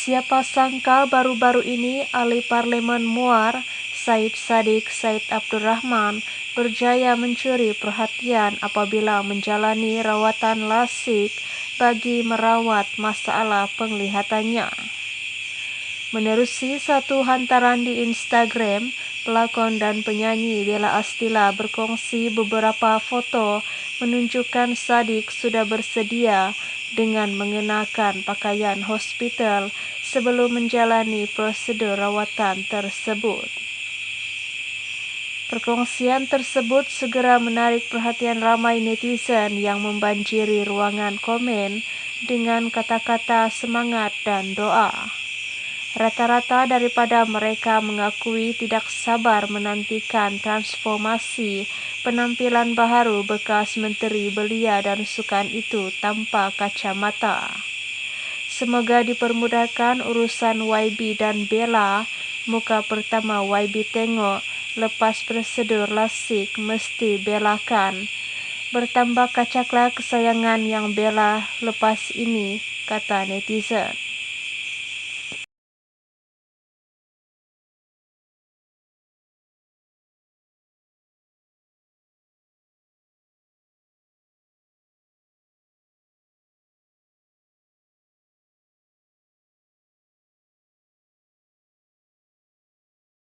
Siapa sangka baru-baru ini ahli parlemen Muar, Said Sadiq Said Abdurrahman, berjaya mencuri perhatian apabila menjalani rawatan lasik bagi merawat masalah penglihatannya. Menerusi satu hantaran di Instagram, pelakon dan penyanyi Bella Astila berkongsi beberapa foto menunjukkan Sadik sudah bersedia dengan mengenakan pakaian hospital sebelum menjalani prosedur rawatan tersebut. Perkongsian tersebut segera menarik perhatian ramai netizen yang membanjiri ruangan komen dengan kata-kata semangat dan doa. Rata-rata daripada mereka mengakui tidak sabar menantikan transformasi penampilan baru bekas Menteri Belia dan Sukan itu tanpa kacamata. Semoga dipermudahkan urusan YB dan Bella. Muka pertama YB tengok lepas prosedur lasik mesti belakan. Bertambah kacaklah kesayangan yang Bella lepas ini, kata netizen.